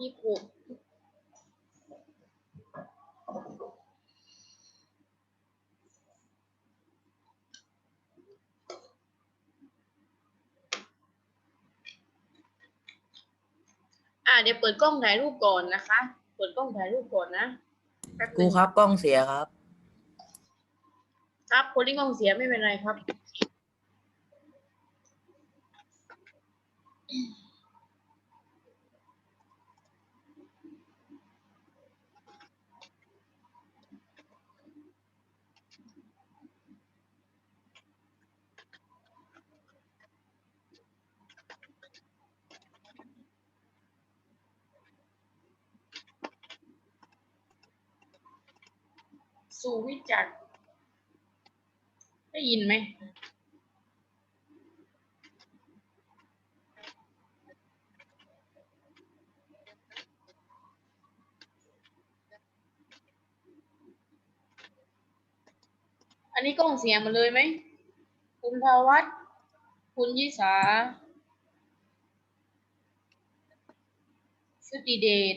ยี่หกอ่าเดี๋ยวเปิดกล้องถ่ายรูปก่อนนะคะ เปิดกล้องถ่ายรูปก่อนนะแป๊บครูนึงครับกล้องเสียครับ ครับ คนที่กล้องเสียไม่เป็นไรครับ สูวิจักรได้ยินไหมอันนี้กล้องเสียหมาเลยไหม คุณภาวัตคุณยิสาสุติเดช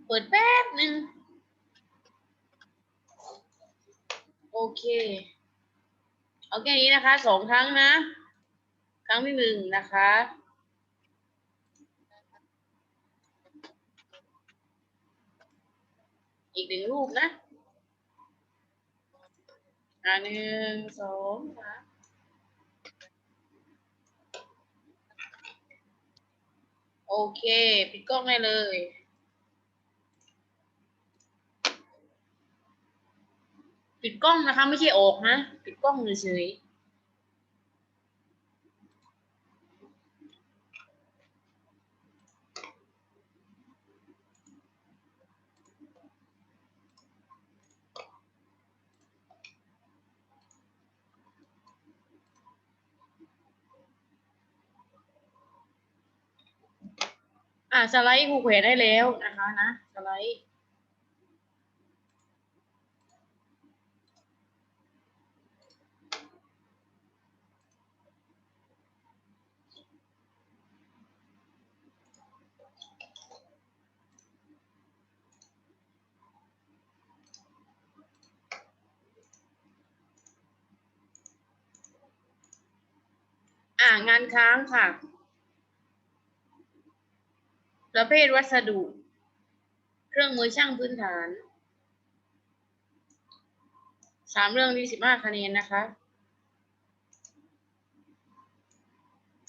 เปิดแป๊บหนึ่งโอเค เอาแค่นี้นะคะสองครั้งนะ ครั้งที่หนึ่งนะคะ อีกหนึ่งรูปนะอ่าหนึ่งสองสามโอเค ปิดกล้องได้เลย ปิดกล้องนะคะ ไม่ใช่ออกนะปิดกล้องเฉยอ่าสไลด์ครูเขวนได้แล้วนะคะนะสไลด์ อ่างานค้างค่ะ ประเภทวัสดุ เครื่องมือช่างพื้นฐาน สามเรื่องที่สิบห้าคะแนนนะคะ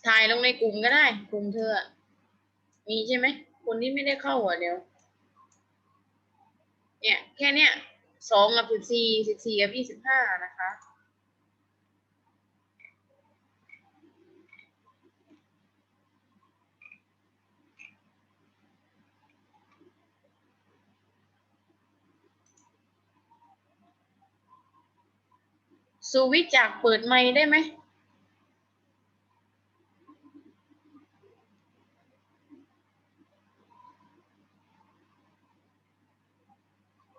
ถ่ายลงในกลุ่มก็ได้ กลุ่มเธอ มีใช่ไหม คนที่ไม่ได้เข้าอะเดี๋ยว เนี่ย แค่เนี้ยสองกับสิบสี่สิบสี่กับยี่สิบห้านะคะ สุวิจากเปิดไมค์ได้ไหม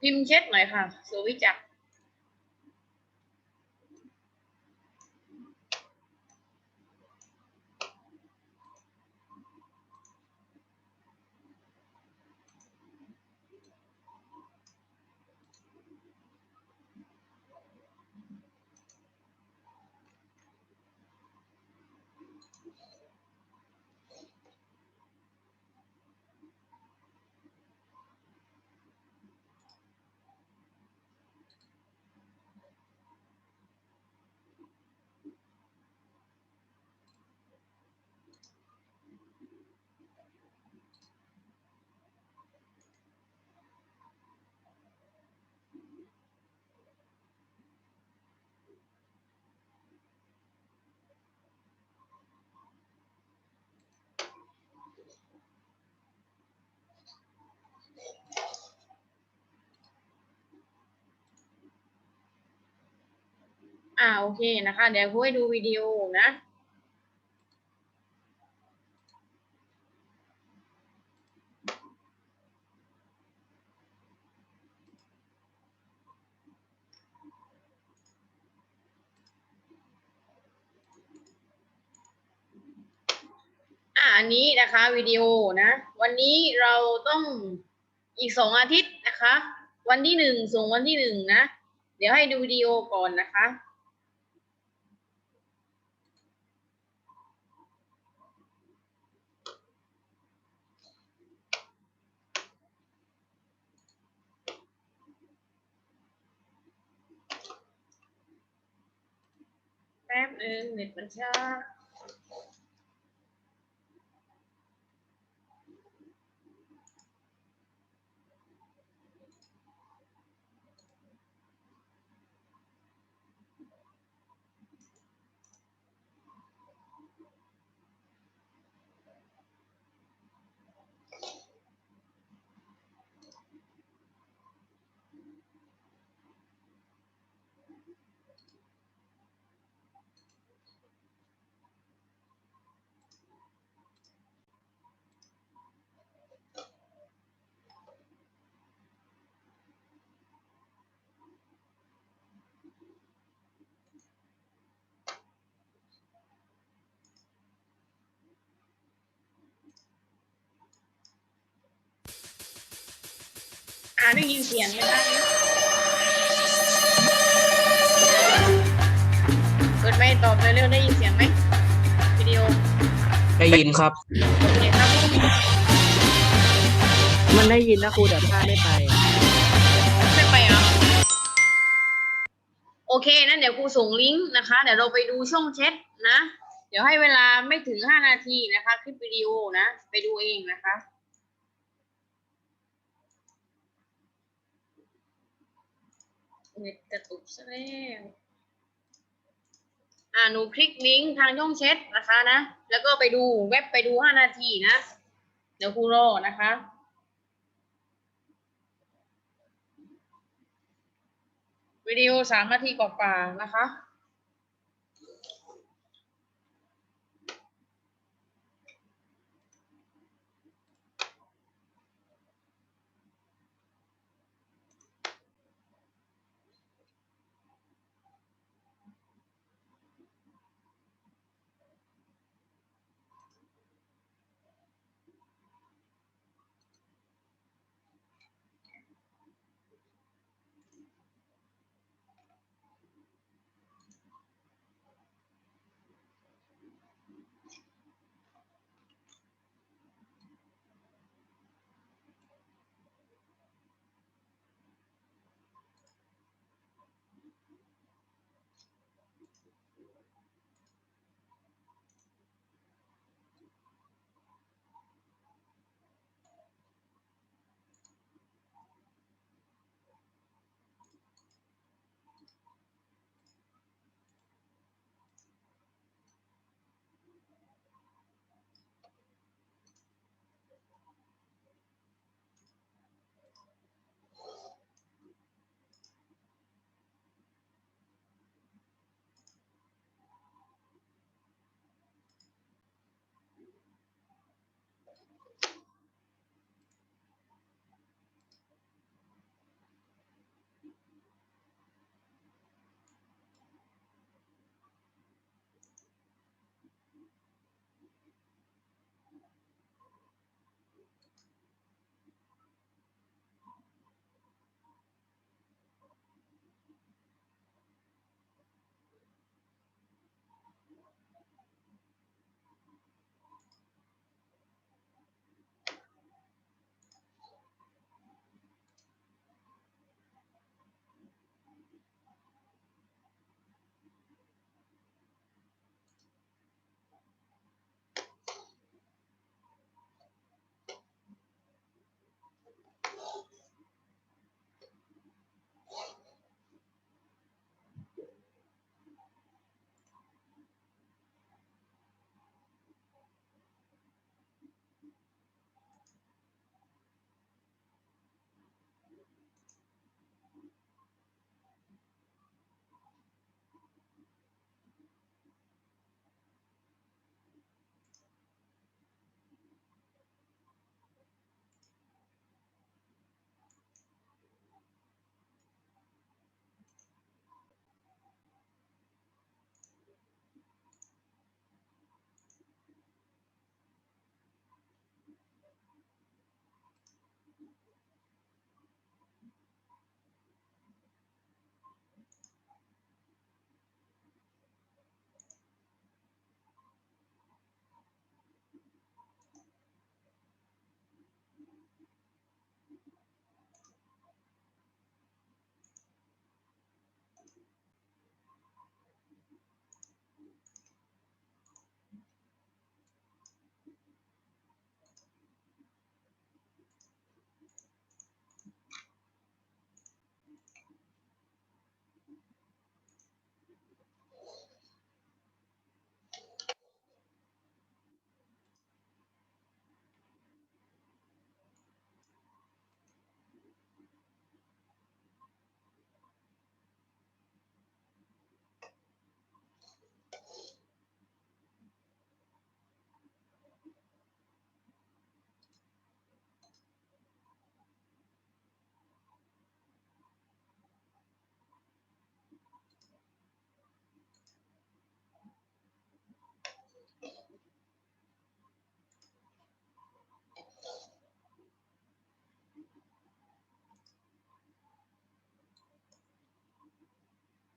พิมพ์เช็ดหน่อยค่ะสุวิจักร อ่าโอเคนะคะ เดี๋ยวครูให้ดูวิดีโอนะอันนี้นะคะวิดีโอนะ วันนี้เราต้องอีกสองอาทิตย์นะคะ วันที่หนึ่งส่งวันที่หนึ่งนะ เดี๋ยวให้ดูวิดีโอก่อนนะคะ แป๊บห ได้ยินเสียงไหมคะเปิดไม่ตอบเลยเร็วได้ยินเสียงไหมวิดีโอได้ยินครับโอเคครับมันได้ยินนะครูแต่พาไม่ไป ไม่ไปเหรอะโอเคนั้นเดี๋ยวครูส่งลิงก์นะคะ เดี๋ยวเราไปดูช่องแชทนะ เดี๋ยวให้เวลาไม่ถึงห้านาทีนะคะ คลิปวิดีโอนะ ไปดูเองนะคะ เน็ตกระตุกซะแล้วอ่าหนูคลิกลิงก์ทางช่องแชทนะคะนะ แล้วก็ไปดูเว็บไปดูห้านาทีนะ เดี๋ยวครูรอนะคะวิดีโอสามนาทีกว่าๆนะคะ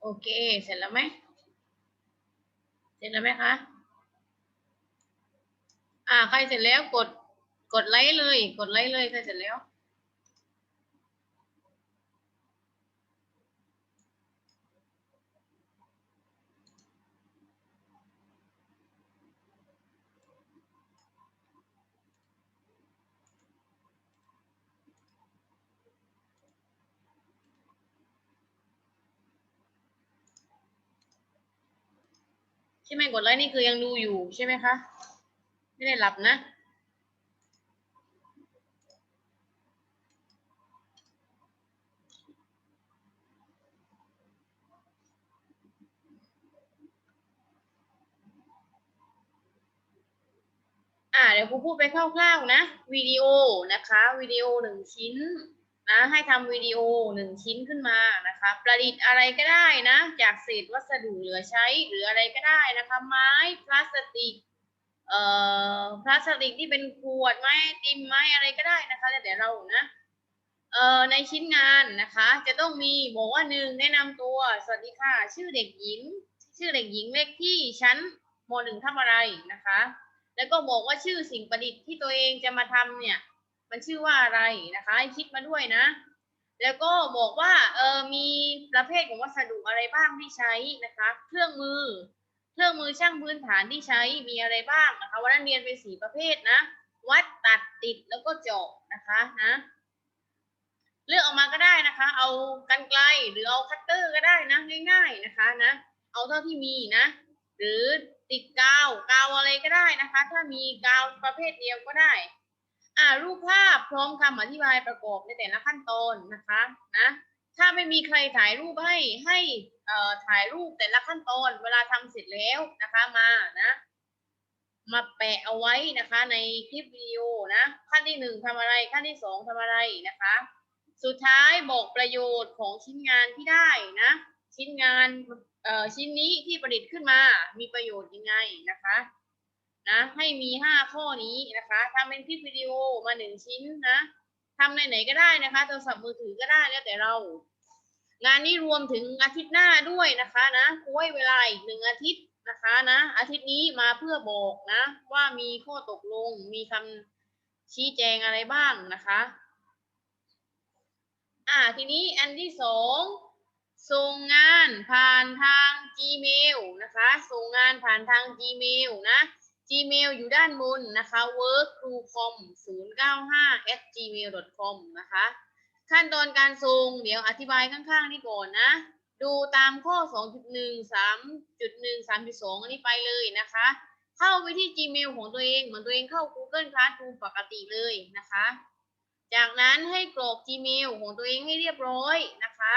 โอเค เสร็จแล้วไหม เสร็จแล้วไหมคะ อ่า ใครเสร็จแล้วกด กดไลค์เลย กดไลค์เลย ใครเสร็จแล้ว ใช่ไหมกดไลค์นี่คือยังดูอยู่ใช่ไหมคะ ไม่ได้หลับนะอ่าเดี๋ยวครูพูดไปคร่าวๆนะวิดีโอนะคะวิดีโอหนึ่งชิ้น นะให้ทำวิดีโอหนึ่งชิ้นขึ้นมานะคะ ประดิษฐ์อะไรก็ได้นะจากเศษวัสดุเหลือใช้หรืออะไรก็ได้นะคะ ไม้พลาสติกเอ่อพลาสติกที่เป็นขวดไม้ติมไม้อะไรก็ได้นะคะแล้วแต่เรานะเอ่อในชิ้นงานนะคะ จะต้องมีบอกว่าหนึ่งแนะนำตัวสวัสดีค่ะ ชื่อเด็กหญิง ชื่อเด็กหญิงเลขที่ชั้นมหนึ่งทำอะไรนะคะ แล้วก็บอกว่าชื่อสิ่งประดิษฐ์ที่ตัวเองจะมาทำเนี่ย มันชื่อว่าอะไรนะคะให้คิดมาด้วยนะ แล้วก็บอกว่าเออมีประเภทของวัสดุอะไรบ้างที่ใช้นะคะ เครื่องมือ เครื่องมือช่างพื้นฐานที่ใช้มีอะไรบ้างนะคะวันนั้นเรียนไปสี่ประเภทนะ วัดตัดติดแล้วก็เจาะนะคะนะเลือกออกมาก็ได้นะคะ เอากันไกลหรือเอาคัตเตอร์ก็ได้นะง่าย ๆนะคะนะ เอาเท่าที่มีนะ หรือติดกาวกาวอะไรก็ได้นะคะ ถ้ามีกาวประเภทเดียวก็ได้ อ่ารูปภาพพร้อมคำอธิบายประกอบในแต่ละขั้นตอนนะคะนะถ้าไม่มีใครถ่ายรูปให้ให้เอ่อถ่ายรูปแต่ละขั้นตอน เวลาทำเสร็จแล้วนะคะมานะมาแปะเอาไว้นะคะในคลิปวิดีโอนะขั้นที่หนึ่งทำอะไรขั้นที่สองทำอะไรนะคะ สุดท้ายบอกประโยชน์ของชิ้นงานที่ได้นะชิ้นงานเอ่อชิ้นนี้ที่ประดิษฐ์ขึ้นมามีประโยชน์ยังไงนะคะ นะให้มีห้าข้อนี้นะคะทำเป็นคลิปวิดีโอมาหนึ่งชิ้นนะทำในไหนก็ได้นะคะโทรศัพท์มือถือก็ได้แล้วแต่เรา งานนี้รวมถึงอาทิตย์หน้าด้วยนะคะนะคุยเวลาอีกหนึ่งอาทิตย์นะคะนะอาทิตย์นี้มาเพื่อบอกนะ ว่ามีข้อตกลงมีคำชี้แจงอะไรบ้างนะคะอ่าทีนี้อันที่สองส่งงานผ่านทาง Gmail นะคะ ส่งงานผ่านทาง Gmail นะ Gmail อยู่ด้านบนนะคะ workcrucom 095 at gmail com นะคะ ขั้นตอนการส่งเดี๋ยวอธิบายข้างๆ นี่ก่อนนะ ดูตามข้อ 2.1 3.1 3.2 อันนี้ไปเลยนะคะ เข้าไปที่ Gmail ของตัวเองเหมือนตัวเองเข้า Google Classroom ปกติเลยนะคะ จากนั้นให้กรอก Gmail ของตัวเองให้เรียบร้อยนะคะ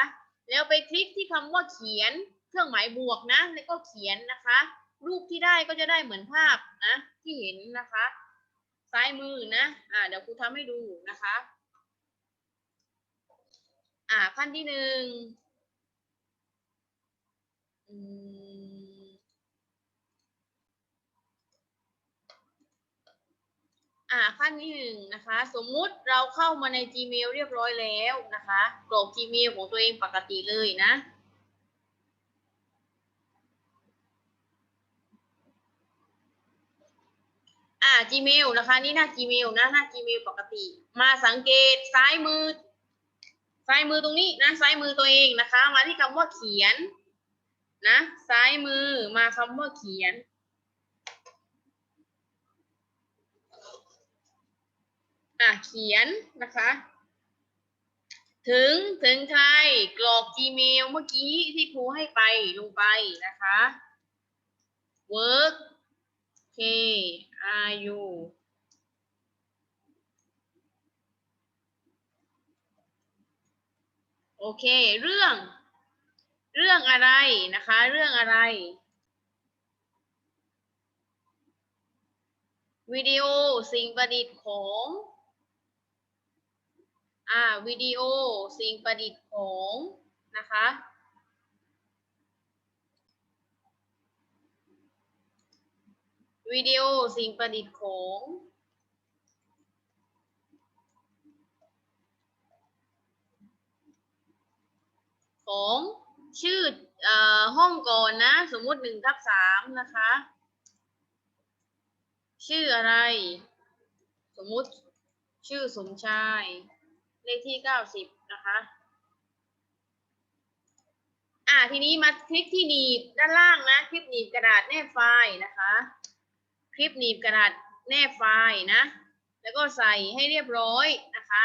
แล้วไปคลิกที่คำว่าเขียนเครื่องหมายบวกนะ แล้วก็เขียนนะคะ รูปที่ได้ก็จะได้เหมือนภาพนะที่เห็นนะคะ ซ้ายมือนะอ่าเดี๋ยวครูทำให้ดูนะคะอ่าขั้นที่หนึ่งอ่าขั้นที่หนึ่งนะคะ สมมุติเราเข้ามาใน Gmail เรียบร้อยแล้วนะคะกรอก Gmail ของตัวเองปกติเลยนะ อ่า Gmail นะคะ นี่หน้า Gmail นะหน้า Gmail ปกติ มาสังเกตซ้ายมือ ซ้ายมือตรงนี้นะซ้ายมือตัวเองนะคะ มาที่คำว่าเขียน นะซ้ายมือมาคำว่าเขียนอะเขียนนะคะ ถึงถึงใครกรอก Gmail เมื่อกี้ที่ครูให้ไปลงไปนะคะ work K R U โอเค เรื่อง เรื่องอะไรนะคะ เรื่องอะไร วิดีโอสิ่งประดิษฐ์ของ อ่า วิดีโอสิ่งประดิษฐ์ของนะคะ วิดีโอสิ่งประดิษฐ์ของ ของชื่อเอ่อห้องก่อนนะ สมมุติหนึ่งทับสามนะคะ ชื่ออะไร สมมุติชื่อสมชาย เลขที่เก้าสิบนะคะอ่าทีนี้มาคลิกที่หนีบด้านล่างนะ คลิปหนีบกระดาษแนบไฟล์นะคะ ลิปหนีบกระดาษแนบไฟล์นะ แล้วก็ใส่ให้เรียบร้อยนะคะ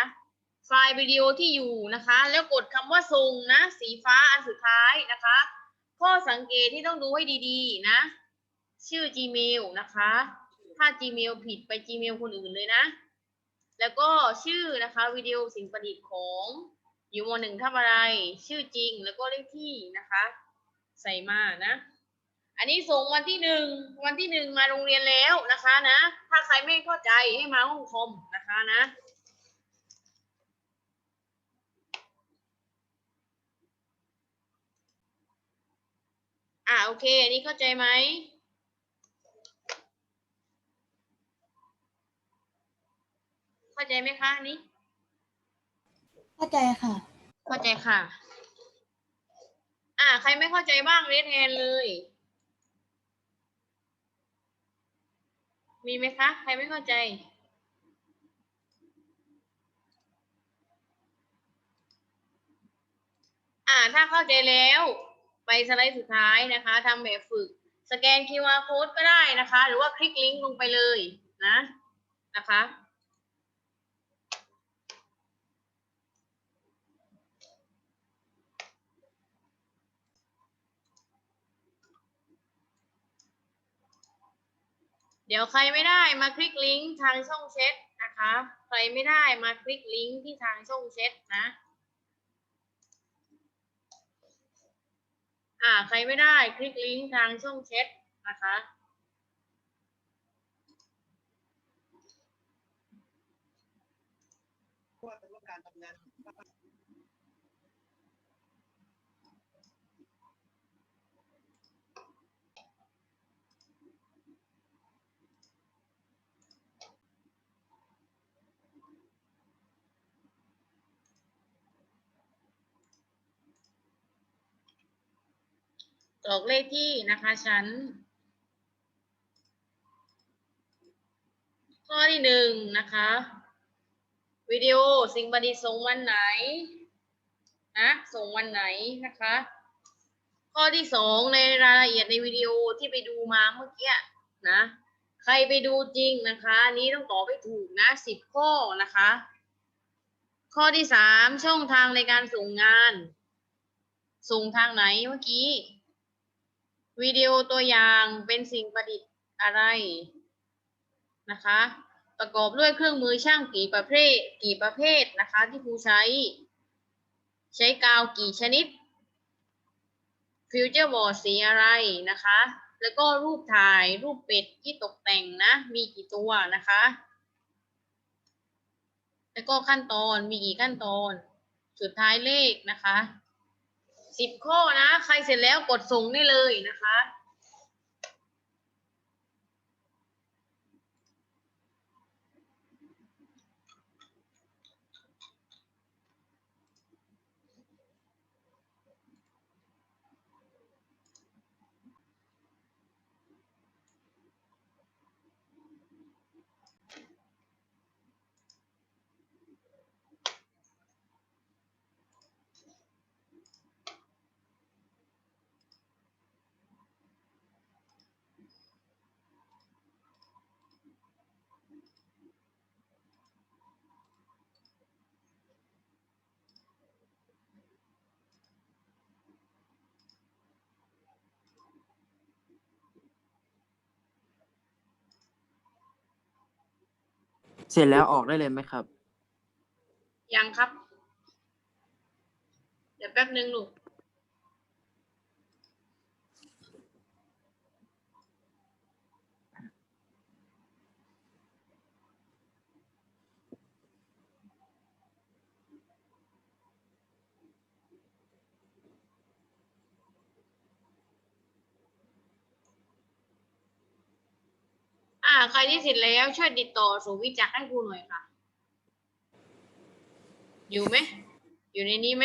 ไฟล์วิดีโอที่อยู่นะคะ แล้วกดคำว่าส่งนะ สีฟ้าอันสุดท้ายนะคะ ข้อสังเกตที่ต้องดูให้ดีๆนะ ชื่อ Gmail นะคะ ถ้า Gmail ผิดไป Gmail คนอื่นเลยนะ แล้วก็ชื่อนะคะวิดีโอสิ่งประดิษฐ์ของอยู่มหนึ่งทำอะไร ชื่อจริงแล้วก็เลขที่นะคะ ใส่มานะ อันนี้ส่งวันที่หนึ่งวันที่หนึ่งมาโรงเรียนแล้วนะคะนะ ถ้าใครไม่เข้าใจให้มาห้องคอมนะคะนะอ่าโอเคอันนี้เข้าใจไหมเข้าใจไหมคะอันนี้ เข้าใจค่ะ เข้าใจค่ะ อ่า ใครไม่เข้าใจบ้างเรียนแทนเลย มีไหมคะ ใครไม่เข้าใจ อ่า ถ้าเข้าใจแล้ว ไปสไลด์สุดท้ายนะคะทำแบบฝึก สแกน QR code ก็ได้นะคะ หรือว่าคลิกลิงก์ลงไปเลยนะ นะคะ เดี๋ยวใครไม่ได้มาคลิกลิงก์ทางช่องแชทนะคะ ใครไม่ได้มาคลิกลิงก์ที่ทางช่องแชทนะ อ่าใครไม่ได้คลิกลิงก์ทางช่องแชทนะคะว่าเป็นว่าการทำงาน กรอกเลขที่นะคะชั้น ข้อที่หนึ่งนะคะ วิดีโอสิ่งประดิส่งวันไหนนะส่งวันไหนนะคะ ข้อที่สองในรายละเอียดในวิดีโอที่ไปดูมาเมื่อกี้นะใครไปดูจริงนะคะนี้ต้องตอบให้ถูกนะสิบข้อนะคะ ข้อที่สามช่องทางในการส่งงาน ส่งทางไหนเมื่อกี้ วิดีโอตัวอย่างเป็นสิ่งประดิษฐ์อะไรนะคะ ประกอบด้วยเครื่องมือช่างกี่ประเภทกี่ประเภทนะคะที่ครูใช้ ใช้กาวกี่ชนิดฟิวเจอร์บอร์ดสีอะไรนะคะ แล้วก็รูปถ่ายรูปเป็ดที่ตกแต่งนะ มีกี่ตัวนะคะ แล้วก็ขั้นตอนมีกี่ขั้นตอน สุดท้ายเลขนะคะ สิบข้อนะ ใครเสร็จแล้วกดส่งได้เลยนะคะ เสร็จแล้วออกได้เลยไหมครับ ยังครับ เดี๋ยวแป๊บนึงลูก ใครที่เสร็จแล้วช่วยติดต่อสูวิจักรให้ครูหน่อยค่ะ อยู่ไหม อยู่ในนี้ไหม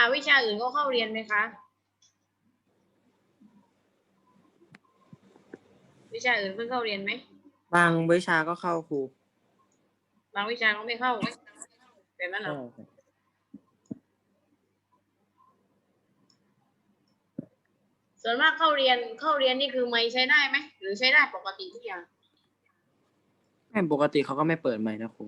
าวิชาอื่นก็เข้าเรียนไหมคะ วิชาอื่นเพิ่งเข้าเรียนไหม บางวิชาก็เข้าครูบางวิชาก็ไม่เข้าแบบนั้นเหรอ ส่วนมากเข้าเรียนเข้าเรียนนี่คือไม่ใช้ได้ไหม หรือใช้ได้ปกติทุกอย่าง ไม่ปกติเขาก็ไม่เปิดใหม่นะครู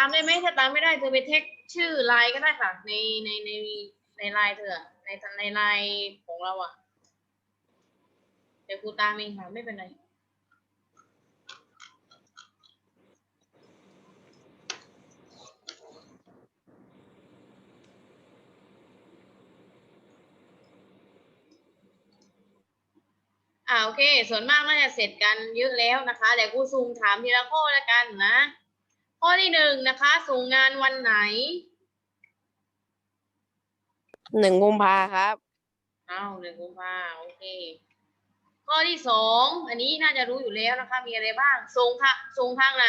ามได้ไหมถ้าตามไม่ได้เธอไปเทคชื่อไลน์ก็ได้ค่ะ ในในในในไลน์เธอในในไลน์ของเราอะเดี๋ยวครูตามเองค่ะไม่เป็นไรอ่าโอเค ส่วนมากน่าจะเสร็จกันเยอะแล้วนะคะเดี๋ยวครูซูมถามทีละข้อแล้วกันนะ ข้อที่หนึ่งนะคะ ส่งงานวันไหนหนึ่งกุมภาครับ อ้าวหนึ่งกุมภาโอเค ข้อที่สองอันนี้น่าจะรู้อยู่แล้วนะคะ มีอะไรบ้าง ส่งทางส่งทางไหน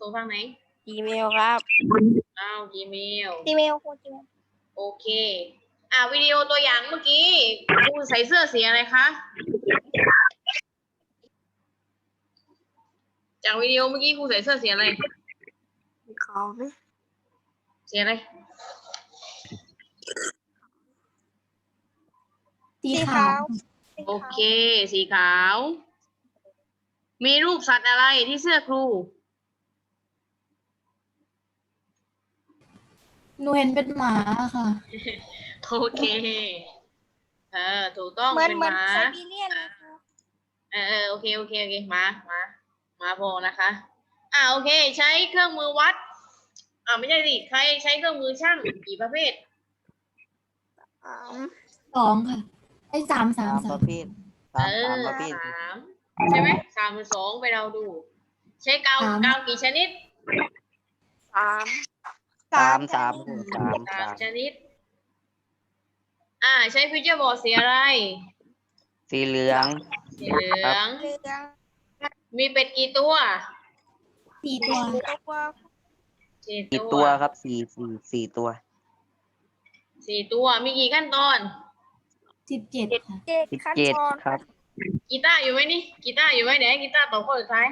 ส่งทางไหน Gmail ครับ อ้าว Gmail Gmail คุณ Gmail โอเค อ่าวิดีโอตัวอย่างเมื่อกี้คุณใส่เสื้อสีอะไรคะ จากวิดีโอเมื่อกี้ครูใส่เสื้อสีอะไรเขาไหมสีอะไรสีขาว โอเค สีขาว มีรูปสัตว์อะไรที่เสื้อครู หนูเห็นเป็นหมาค่ะ โอเค เออ ถูกต้องเหมือนเป็นเหมืหอนมาไซบีเรียนเลยครับเออเออโอเค โอเค โอเคหมาหมาห มาพอนะคะ อ่าโอเค ใช้เครื่องมือวัด อ่าไม่ใช่สิใครใช้เครื่องมือช่างกี่ประเภทอ๋อสองค่ะไอ้สามสามสามสาปมระเภทสามเอสามอประเภท สามใช่ไหมสามหรือสองไปเราดู ใช้กาวสามกาวกี่ชนิดสามสามสามสามสาสามมชนิด อ่า ใช้ฟิวเจอร์บอร์ดสีอะไรสีเหลือง สีเหลือง เรือง มีเป็ดกี่ตัวสี่ตัว ตัวสี่สี่ตัวครับสี่สี่สี่ตัว สี่ตัว มีกี่ขั้นตอน สิบเจ็ดค่ะเจ็ดสิบขั้นเจ็ดตอนครับ กีตาร์อยู่ไหมนี่กีตาร์อยู่ไหมเดี๋ยวให้กีตาร์ตอบข้อสุดท้าย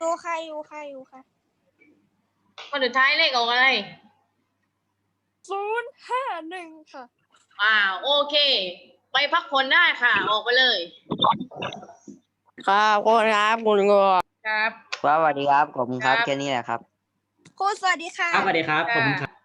ดูใครอยู่ใครอยู่ค่ะข้อสุดท้ายเลขออกอะไร ศูนย์ห้าหนึ่งค่ะ อ่าโอเค ไปพักผ่อนได้ค่ะ ออกไปเลย ครับคุณครับคุณก็ครับสวัสดีครับ ขอบคุณครับครับแค่นี้แหละครับครูสวัสดีค่ะครับสวัสดีครับผมครับ